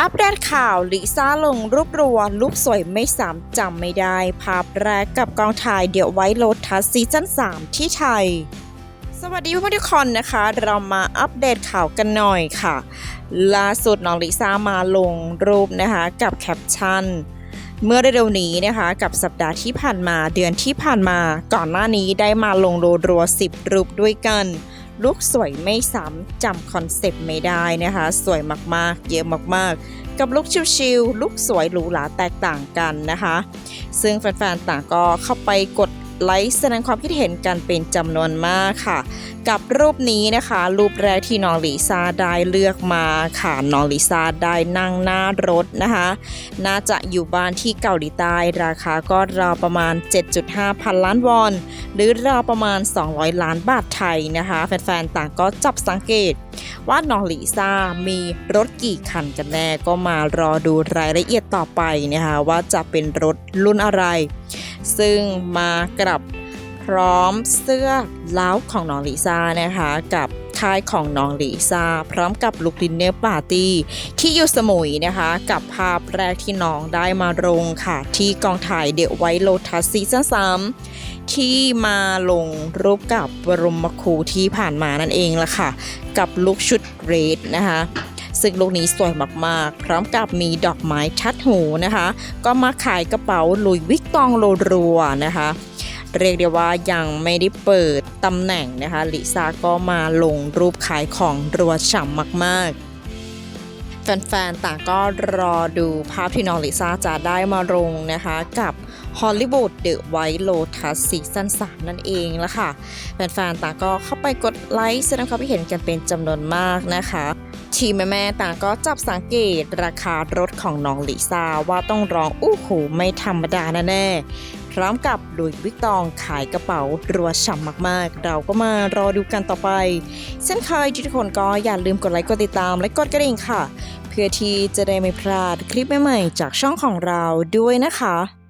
อัปเดตข่าวลิซ่าลงรูปรัวรูปสวยไม่สามจำไม่ได้ ภาพแรกกับกองถ่ายเดี่ยวไว้โลทัสซีซั่น3 ที่ไทย สวัสดีเพื่อนๆทุกคนนะคะ เรามาอัปเดตข่าวกันหน่อยค่ะ ล่าสุดน้องลิซ่ามาลงรูปนะคะกับแคปชั่นเมื่อเร็วๆนี้นะคะ กับสัปดาห์ที่ผ่านมาเดือนที่ผ่านมา ก่อนหน้านี้ได้มาลงโรรัวสิบรูปด้วยกัน ลุกสวยไม่ซ้ำจำคอนเซปต์ไม่ได้นะคะ สวยมากๆ เยอะมากๆ กับลุกชิลๆลุกสวยหรูหราแตกต่างกันนะคะ ซึ่งแฟนๆต่างก็เข้าไปกดไลค์แสดงความคิดเห็นกันเป็นจำนวนมากค่ะ กับรูปนี้นะคะ รูปแรกที่น้องลิซ่าได้เลือกมาค่ะน้องลิซ่าได้นั่งหน้ารถนะคะ น่าจะอยู่บ้านที่เกาหลีใต้ราคาก็ราวประมาณ 7.5 พันล้านวอน หรือราวประมาณ 200 ล้านบาทไทยนะคะ แฟนๆ ต่างก็จับสังเกต ว่าน้องลิซ่ามีรถกี่คันกันแน่ก็มารอดูรายละเอียดต่อไปนะคะว่าจะเป็นรถรุ่นอะไร ซึ่งมากับพร้อมเสื้อเล้าของน้องลิซ่านะคะกับค่ายของน้องลิซ่าพร้อมกับลุคดินเนอร์ปาร์ตี้ที่อยู่สมุยนะคะ กับภาพแรกที่น้องได้มาลงค่ะ ที่กองถ่ายเด e ไว e โ o ทัสซีซั่น3 ที่มาลงรูปกับบรมครูที่ผ่านมานั่นเองละค่ะ กับลุคชุดเรดนะคะ ซึ่งลูกนี้สวยมากๆ พร้อมกับมีดอกไม้ทัดหูนะคะ ก็มาขายกระเป๋าลุยวิกตองโลรัวนะคะ เรียกได้ว่ายังไม่ได้เปิดตำแหน่งนะคะ ลิซ่าก็มาลงรูปขายของรัวฉ่ำมากๆแฟนๆ ต่างก็รอดูภาพที่น้องลิซ่าจะได้มาลงนะคะ กับ ฮอลลีวูดเดอะไวท์โลทัสซีซั่น3นั่นเองละค่ะ แฟนๆต่างก็เข้าไปกดไลค์แสดงความคิดเห็นกันเป็นจำนวนมากนะคะทีมแม่ต่างก็จับสังเกตราคารถของน้องลิซ่าว่าต้องร้องอู้หูไม่ธรรมดาแน่ๆพร้อมกับลุยวิกตองขายกระเป๋ารัวฉ่ำมากๆ เราก็มารอดูกันต่อไป เช่นเคยทุกคนก็อย่าลืมกดไลค์กดติดตามและกดกระดิ่งค่ะ เพื่อที่จะได้ไม่พลาดคลิปใหม่ๆ จากช่องของเราด้วยนะคะ